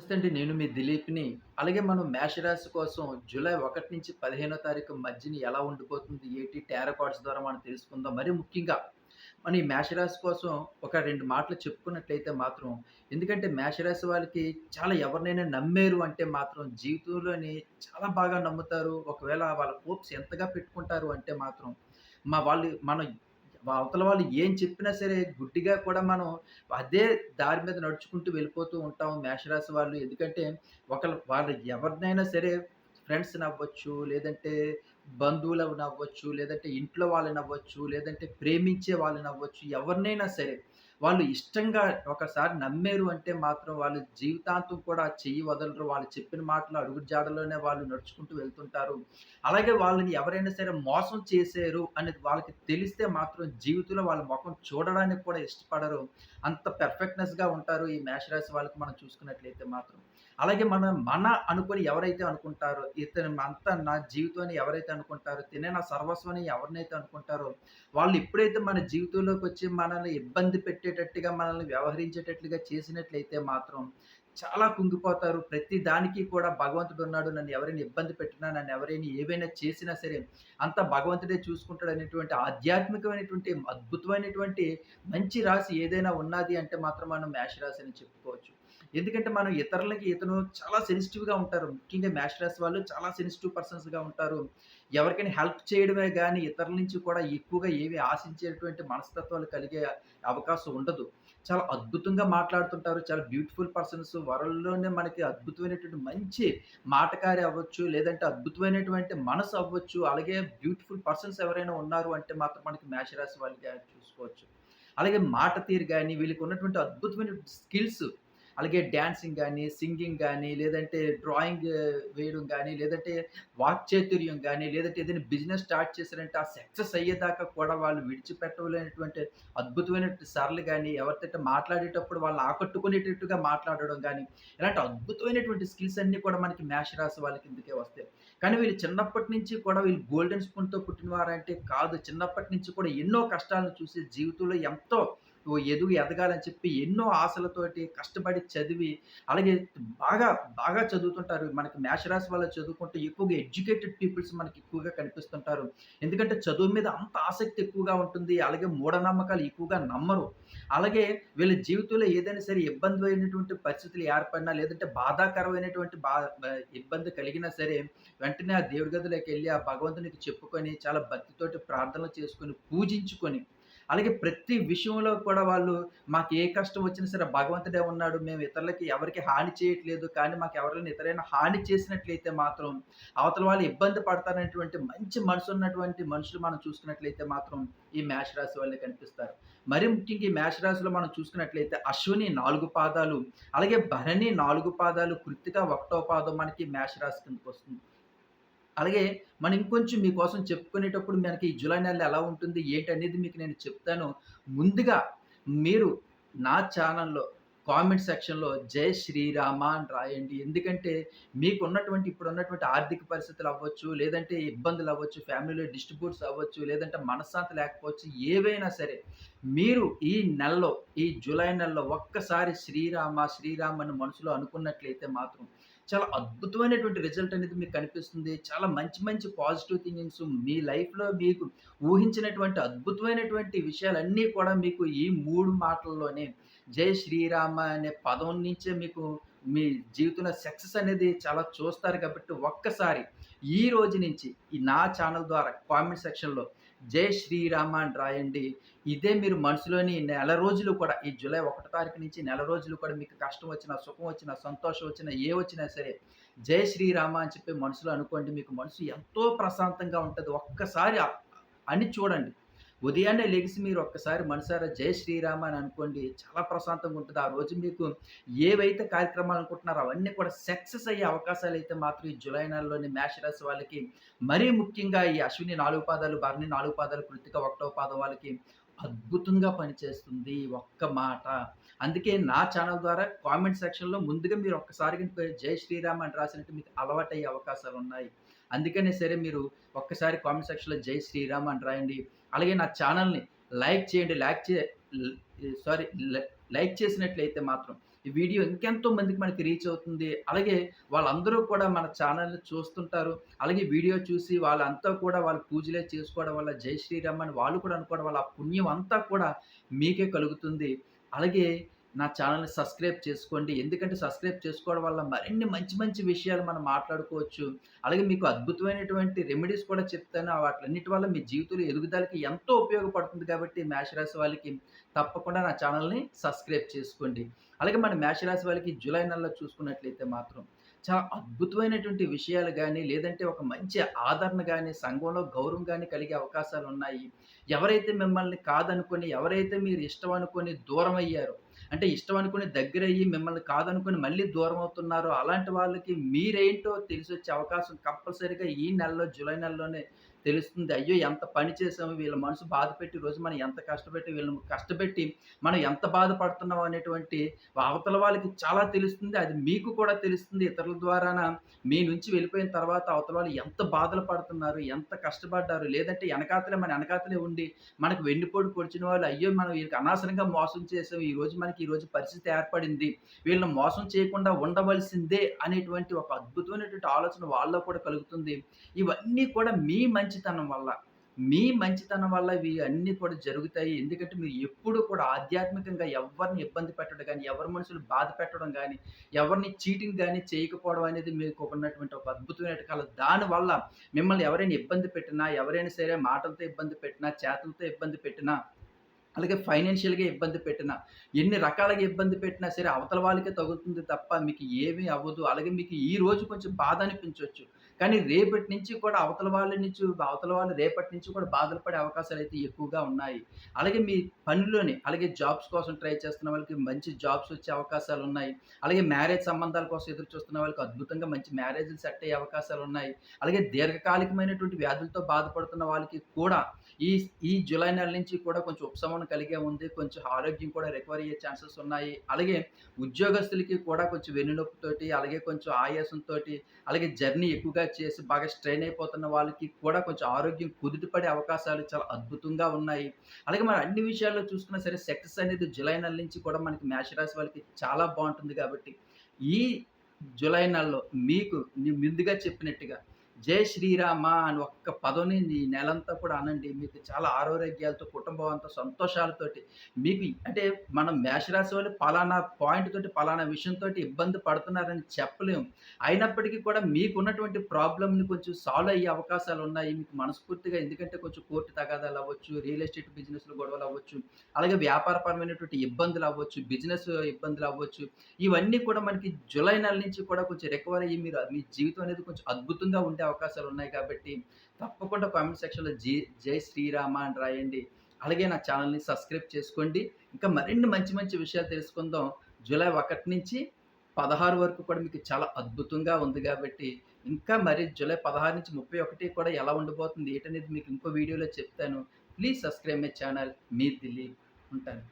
నమస్తే అండి. నేను మీ దిలీప్‌ని. అలాగే మనం మేషరాశి కోసం జూలై ఒకటి నుంచి 15 తారీఖు మధ్యని ఎలా ఉండిపోతుంది, ఏటి టారో కార్డ్స్ ద్వారా మనం తెలుసుకుందాం. మరి ముఖ్యంగా మనం ఈ మేషరాశి కోసం ఒక రెండు మాటలు చెప్పుకున్నట్లయితే మాత్రం ఎందుకంటే మేషరాశి వాళ్ళకి చాలా ఎవరినైనా నమ్మేరు అంటే మాత్రం జీవితంలోని చాలా బాగా నమ్ముతారు. ఒకవేళ వాళ్ళ హోప్స్ ఎంతగా పెట్టుకుంటారు అంటే మాత్రం మా వాళ్ళు మనం అవతల వాళ్ళు ఏం చెప్పినా సరే గుడ్డిగా కూడా మనం అదే దారి మీద నడుచుకుంటూ వెళ్ళిపోతూ ఉంటాం మేషరాశి వాళ్ళు. ఎందుకంటే ఒకళ్ళు వాళ్ళు ఎవరినైనా సరే ఫ్రెండ్స్ నవ్వచ్చు లేదంటే బంధువులనవ్వచ్చు, లేదంటే ఇంట్లో వాళ్ళు నవ్వచ్చు లేదంటే ప్రేమించే వాళ్ళు నవ్వచ్చు ఎవరినైనా సరే వాళ్ళు ఇష్టంగా ఒకసారి నమ్మారు అంటే మాత్రం వాళ్ళు జీవితాంతం కూడా చెయ్యి వదలరు. వాళ్ళు చెప్పిన మాటలు అడుగు జాడలోనే వాళ్ళు నడుచుకుంటూ వెళ్తుంటారు. అలాగే వాళ్ళని ఎవరైనా సరే మోసం చేశారు అనేది వాళ్ళకి తెలిస్తే మాత్రం జీవితంలో వాళ్ళ ముఖం చూడడానికి కూడా ఇష్టపడరు. అంత పెర్ఫెక్ట్‌నెస్‌గా ఉంటారు ఈ మేషరాశి వాళ్ళకి మనం చూసుకున్నట్లయితే మాత్రం. అలాగే మనం మన అనుకొని ఎవరైతే అనుకుంటారో, ఇతను అంత నా జీవితాన్ని ఎవరైతే అనుకుంటారో, తినే నా సర్వస్వాన్ని ఎవరినైతే అనుకుంటారో, వాళ్ళు ఎప్పుడైతే మన జీవితంలోకి వచ్చి మనల్ని ఇబ్బంది పెట్టేటట్టుగా, మనల్ని వ్యవహరించేటట్లుగా చేసినట్లయితే మాత్రం చాలా కుంగిపోతారు. ప్రతి దానికి కూడా భగవంతుడు ఉన్నాడు నన్ను ఎవరైనా ఇబ్బంది పెట్టినా, నన్ను ఎవరైనా ఏవైనా చేసినా సరే, అంత భగవంతుడే చూసుకుంటాడనేటువంటి ఆధ్యాత్మికమైనటువంటి, అద్భుతమైనటువంటి మంచి రాశి ఏదైనా ఉన్నది అంటే మాత్రం మనం మేషరాశి అని చెప్పుకోవచ్చు. ఎందుకంటే మనం ఇతరులకి ఇతను చాలా సెన్సిటివ్‌గా ఉంటారు. ముఖ్యంగా మేషరాశి వాళ్ళు చాలా సెన్సిటివ్ పర్సన్స్‌గా ఉంటారు. ఎవరికైనా హెల్ప్ చేయడమే కానీ ఇతరుల నుంచి కూడా ఎక్కువగా ఏవి ఆశించేటువంటి మనస్తత్వాలు కలిగే అవకాశం ఉండదు. చాలా అద్భుతంగా మాట్లాడుతుంటారు. చాలా బ్యూటిఫుల్ పర్సన్స్ వరల్డ్‌లోనే మనకి అద్భుతమైనటువంటి మంచి మాటకారి అవ్వచ్చు, లేదంటే అద్భుతమైనటువంటి మనసు అవ్వచ్చు. అలాగే బ్యూటిఫుల్ పర్సన్స్ ఎవరైనా ఉన్నారు అంటే మాత్రం మనకి మేషరాశి వాళ్ళిగా చూసుకోవచ్చు. అలాగే మాట తీరు కానీ వీళ్ళకి ఉన్నటువంటి అద్భుతమైన స్కిల్స్ అలాగే డ్యాన్సింగ్ కానీ సింగింగ్ కానీ లేదంటే డ్రాయింగ్ వేయడం కానీ లేదంటే వాక్చాతుర్యం కానీ లేదంటే ఏదైనా బిజినెస్ స్టార్ట్ చేశారంటే ఆ సక్సెస్ అయ్యేదాకా కూడా వాళ్ళు విడిచిపెట్టలేనటువంటి అద్భుతమైనటువంటి సరళి కానీ ఎవరితో మాట్లాడేటప్పుడు వాళ్ళు ఆకట్టుకునేటట్టుగా మాట్లాడడం కానీ ఇలాంటి అద్భుతమైనటువంటి స్కిల్స్ అన్నీ కూడా మనకి మేష రాసి వాళ్ళ కిందకే వస్తాయి. కానీ వీళ్ళు చిన్నప్పటి నుంచి కూడా వీళ్ళు గోల్డెన్ స్పూన్‌తో పుట్టినవారంటే కాదు. చిన్నప్పటి నుంచి కూడా ఎన్నో కష్టాలను చూసి జీవితంలో ఎంతో ఓ ఎదుగు ఎదగాలని చెప్పి ఎన్నో ఆశలతోటి కష్టపడి చదివి, అలాగే బాగా, బాగా చదువుతుంటారు. మనకి మేషరాశి వాళ్ళు చదువుకుంటే ఎక్కువగా ఎడ్యుకేటెడ్ పీపుల్స్ మనకి ఎక్కువగా కనిపిస్తుంటారు. ఎందుకంటే చదువు మీద అంత ఆసక్తి ఎక్కువగా ఉంటుంది. అలాగే మూఢనమ్మకాలు ఎక్కువగా నమ్మరు. అలాగే వీళ్ళ జీవితంలో ఏదైనా సరే ఇబ్బంది అయినటువంటి పరిస్థితులు ఏర్పడినా, లేదంటే బాధాకరమైనటువంటి బా ఇబ్బంది కలిగినా సరే, వెంటనే ఆ దేవుడి గదిలోకి వెళ్ళి ఆ భగవంతునికి చెప్పుకొని, చాలా భక్తితోటి ప్రార్థనలు చేసుకొని, పూజించుకొని అలాగే ప్రతి విషయంలో కూడా వాళ్ళు మాకు ఏ కష్టం వచ్చినా సరే భగవంతుడే ఉన్నాడు. మేము ఇతరులకి ఎవరికి హాని చేయట్లేదు. కానీ మాకు ఎవరైనా ఇతరైనా హాని చేసినట్లయితే మాత్రం అవతల వాళ్ళు ఇబ్బంది పడతారనేటువంటి మంచి మనసున్నటువంటి మనుషులు మనం చూసుకున్నట్లయితే మాత్రం ఈ మేష రాశి వాళ్ళే కనిపిస్తారు. మరి ముఖ్యంగా ఈ మేష రాశిలో మనం చూసుకున్నట్లయితే అశ్విని నాలుగు పాదాలు, అలాగే భరణి నాలుగు పాదాలు, కృత్తిక ఒకటో పాదం మనకి మేష రాశి కిందకొస్తుంది. అలాగే మనం ఇంకొంచెం మీకోసం చెప్పుకునేటప్పుడు మనకి ఈ జూలై నెల ఎలా ఉంటుంది, ఏంటనేది మీకు నేను చెప్తాను. ముందుగా మీరు నా ఛానల్లో కామెంట్ సెక్షన్‌లో జై శ్రీరామ అని రాయండి. ఎందుకంటే మీకున్నటువంటి ఇప్పుడున్నటువంటి ఆర్థిక పరిస్థితులు అవ్వచ్చు, లేదంటే ఇబ్బందులు అవ్వచ్చు, ఫ్యామిలీలో డిస్ట్రిబ్యూట్స్ అవ్వచ్చు, లేదంటే మనశ్శాంతి లేకపోవచ్చు, ఏవైనా సరే మీరు ఈ నెలలో, ఈ జూలై నెలలో ఒక్కసారి శ్రీరామ, శ్రీరామ్ అని మనసులో అనుకున్నట్లయితే మాత్రం చాలా అద్భుతమైనటువంటి రిజల్ట్ అనేది మీకు కనిపిస్తుంది. చాలా మంచి మంచి పాజిటివ్ థింకింగ్స్ మీ లైఫ్‌లో మీకు ఊహించినటువంటి అద్భుతమైనటువంటి విషయాలన్నీ కూడా మీకు ఈ మూడు మాటల్లోనే జై శ్రీరామ అనే పదం నుంచే మీకు మీ జీవితంలో సక్సెస్ అనేది చాలా చూస్తారు కాబట్టి ఒక్కసారి ఈ రోజు నుంచి ఈ నా ఛానల్ ద్వారా కామెంట్ సెక్షన్‌లో జై శ్రీరామ అని రాయండి. ఇదే మీరు మనసులోని నెల రోజులు కూడా ఈ జూలై ఒకటో తారీఖు నుంచి నెల రోజులు కూడా మీకు కష్టం వచ్చినా, సుఖం వచ్చినా, సంతోషం వచ్చినా, ఏ వచ్చినా సరే జై శ్రీరామ అని చెప్పి మనసులో అనుకోండి. మీకు మనసు ఎంతో ప్రశాంతంగా ఉంటుంది ఒక్కసారి అని చూడండి. ఉదయాన్నే లెగిసి మీరు ఒక్కసారి మనసారా జై శ్రీరామ అని అనుకోండి. చాలా ప్రశాంతంగా ఉంటుంది ఆ రోజు మీకు ఏవైతే కార్యక్రమాలు అనుకుంటున్నారో అవన్నీ కూడా సక్సెస్ అయ్యే అవకాశాలు అయితే మాత్రం ఈ జూలై నెలలోని మేషరాశి వాళ్ళకి మరీ ముఖ్యంగా ఈ అశ్విని నాలుగు పాదాలు, భరణి నాలుగు పాదాలు, కృతిక ఒకటో పాదం వాళ్ళకి అద్భుతంగా పనిచేస్తుంది. ఒక్క మాట. అందుకే నా ఛానెల్ ద్వారా కామెంట్ సెక్షన్‌లో ముందుగా మీరు ఒక్కసారి జై శ్రీరామ్ అని రాసినట్టు మీకు అలవాటయ్యే అవకాశాలున్నాయి. అందుకనే సరే మీరు ఒక్కసారి కామెంట్ సెక్షన్‌లో జై శ్రీరామ్ అని రాయండి. అలాగే నా ఛానల్ని లైక్ చేయండి. లైక్ చే సారీ లైక్ చేసినట్లయితే మాత్రం ఈ వీడియో ఇంకెంతో మందికి మనకి రీచ్ అవుతుంది. అలాగే వాళ్ళందరూ కూడా మన ఛానల్ని చూస్తుంటారు. అలాగే వీడియో చూసి వాళ్ళంతా కూడా వాళ్ళు పూజలే చేసుకోవడం వల్ల జై శ్రీరామ్ అని వాళ్ళు కూడా అనుకోవడం వల్ల ఆ పుణ్యం అంతా కూడా మీకే కలుగుతుంది. అలాగే నా ఛానల్ని సబ్స్క్రైబ్ చేసుకోండి. ఎందుకంటే సబ్స్క్రైబ్ చేసుకోవడం వల్ల మరిన్ని మంచి మంచి విషయాలు మనం మాట్లాడుకోవచ్చు. అలాగే మీకు అద్భుతమైనటువంటి రెమెడీస్ కూడా చెప్తాను. వాటిలన్నిటి వల్ల మీ జీవితంలో ఎదుగుదలకి ఎంతో ఉపయోగపడుతుంది కాబట్టి మేషరాశి వాళ్ళకి తప్పకుండా నా ఛానల్ని సబ్స్క్రైబ్ చేసుకోండి. అలాగే మన మేషరాశి వాళ్ళకి జూలై నెలలో చూసుకున్నట్లయితే మాత్రం చాలా అద్భుతమైనటువంటి విషయాలు కానీ లేదంటే ఒక మంచి ఆదరణ కానీ సంఘంలో గౌరవం కానీ కలిగే అవకాశాలు ఉన్నాయి ఎవరైతే మిమ్మల్ని కాదనుకొని ఎవరైతే మీరు ఇష్టం అనుకొని దూరం అయ్యారో అంటే ఇష్టం అనుకుని దగ్గర అయ్యి మిమ్మల్ని కాదనుకుని మళ్ళీ దూరం అవుతున్నారో, అలాంటి వాళ్ళకి మీరేంటో తెలిసి వచ్చే అవకాశం కంపల్సరీగా ఈ నెలలో జూలై నెలలోనే తెలుస్తుంది. అయ్యో! ఎంత పని చేసాము, వీళ్ళ మనసు బాధపెట్టి రోజు మనం ఎంత కష్టపెట్టి వీళ్ళని కష్టపెట్టి మనం ఎంత బాధపడుతున్నాం అనేటువంటి అవతల వాళ్ళకి చాలా తెలుస్తుంది. అది మీకు కూడా తెలుస్తుంది ఇతరుల ద్వారాన మీ నుంచి వెళ్ళిపోయిన తర్వాత అవతల వాళ్ళు ఎంత బాధలు పడుతున్నారు, ఎంత కష్టపడ్డారు, లేదంటే వెనకాతలే మన వెనకాతలే ఉండి మనకు వెన్నుపోటు పొడిచిన వాళ్ళు అయ్యో! మనం వీళ్ళకి అనవసరంగా మోసం చేసాం. రోజు మనకి ఈ రోజు పరిస్థితి ఏర్పడింది. వీళ్ళని మోసం చేయకుండా ఉండవలసిందే అనేటువంటి ఒక అద్భుతమైనటువంటి ఆలోచన వాళ్ళలో కూడా కలుగుతుంది. ఇవన్నీ కూడా మీ మంచితనం వల్ల, మీ మంచితనం వల్ల ఇవి అన్నీ కూడా జరుగుతాయి. ఎందుకంటే మీరు ఎప్పుడూ కూడా ఆధ్యాత్మికంగా ఎవ్వరిని ఇబ్బంది పెట్టడం కానీ ఎవరి మనుషులు బాధ పెట్టడం కానీ ఎవరిని చీటింగ్ కానీ చేయకపోవడం అనేది మీకు ఉన్నటువంటి ఒక అద్భుతమైన కల. దానివల్ల మిమ్మల్ని ఎవరైనా ఇబ్బంది పెట్టినా, ఎవరైనా సరే మాటలతో ఇబ్బంది పెట్టినా, చేతులతో ఇబ్బంది పెట్టినా అలాగే ఫైనాన్షియల్‌గా ఇబ్బంది పెట్టినా, ఎన్ని రకాలుగా ఇబ్బంది పెట్టినా సరే అవతల వాళ్ళకే తగులుతుంది తప్ప మీకు ఏమీ అవ్వదు. అలాగే మీకు ఈ రోజు కొంచెం బాధ అనిపించవచ్చు కానీ రేపటి నుంచి కూడా అవతల వాళ్ళ నుంచి అవతల వాళ్ళు రేపటి నుంచి కూడా బాధలు పడే అవకాశాలు అయితే ఎక్కువగా ఉన్నాయి. అలాగే మీ పనిలోనే అలాగే జాబ్స్ కోసం ట్రై చేస్తున్న వాళ్ళకి మంచి జాబ్స్ వచ్చే అవకాశాలు ఉన్నాయి అలాగే మ్యారేజ్ సంబంధాల కోసం ఎదురు చూస్తున్న వాళ్ళకి అద్భుతంగా మంచి మ్యారేజ్‌లు సెట్ అయ్యే అవకాశాలు ఉన్నాయి అలాగే దీర్ఘకాలికమైనటువంటి వ్యాధులతో బాధపడుతున్న వాళ్ళకి కూడా ఈ ఈ జూలై నెల నుంచి కూడా కొంచెం ఉపశమనం కలిగే ఉంది. కొంచెం ఆరోగ్యం కూడా రికవరీ అయ్యే ఛాన్సెస్ ఉన్నాయి. అలాగే ఉద్యోగస్తులకి కూడా కొంచెం వెన్నునొప్పితోటి, అలాగే కొంచెం ఆయాసంతో అలాగే జర్నీ ఎక్కువగా చేసి బాగా స్ట్రెయిన్ అయిపోతున్న వాళ్ళకి కూడా కొంచెం ఆరోగ్యం కుదుటపడే అవకాశాలు చాలా అద్భుతంగా ఉన్నాయి. అలాగే మనం అన్ని విషయాల్లో చూసుకున్నా సరే సెక్సెస్ అనేది జూలై నెల నుంచి కూడా మనకి మేషరాశి వాళ్ళకి చాలా బాగుంటుంది కాబట్టి, ఈ జూలై నెలలో మీకు నేను ముందుగా చెప్పినట్టుగా జై శ్రీరామ అని ఒక్క పదవిని ఈ నెలంతా కూడా అనండి. మీకు చాలా ఆరోగ్యాలతో, కుటుంబం అంతా సంతోషాలతోటి మీకు అంటే మనం మేషరాశి వాళ్ళు పలానా పాయింట్ తోటి, పలానా విషయంతో ఇబ్బంది పడుతున్నారని చెప్పలేము. అయినప్పటికీ కూడా మీకున్నటువంటి ప్రాబ్లమ్‌ని కొంచెం సాల్వ్ అయ్యే అవకాశాలు ఉన్నాయి మీకు మనస్ఫూర్తిగా ఎందుకంటే కొంచెం కోర్టు తగాదాలు అవ్వచ్చు, రియల్ ఎస్టేట్ బిజినెస్లు గొడవలు అవ్వచ్చు, అలాగే వ్యాపారపరమైనటువంటి ఇబ్బందులు అవ్వచ్చు, బిజినెస్ ఇబ్బందులు అవ్వచ్చు. ఇవన్నీ కూడా మనకి జూలై నెల నుంచి కూడా కొంచెం రికవర్ అయ్యి మీరు మీ జీవితం అనేది కొంచెం అద్భుతంగా ఉండే అవకాశాలు ఉన్నాయి కాబట్టి తప్పకుండా కామెంట్ సెక్షన్‌లో జి జై శ్రీరామ అని రాయండి. అలాగే నా ఛానల్ని సబ్స్క్రైబ్ చేసుకోండి. ఇంకా మరిన్ని మంచి మంచి విషయాలు తెలుసుకుందాం. జూలై ఒకటి నుంచి 16 వరకు కూడా మీకు చాలా అద్భుతంగా ఉంది కాబట్టి ఇంకా మరి జూలై 16 నుంచి 31 కూడా ఎలా ఉండబోతుంది ఏంటనేది మీకు ఇంకో వీడియోలో చెప్తాను. Please subscribe my channel. మీ దిలీప్. ఉంటాను.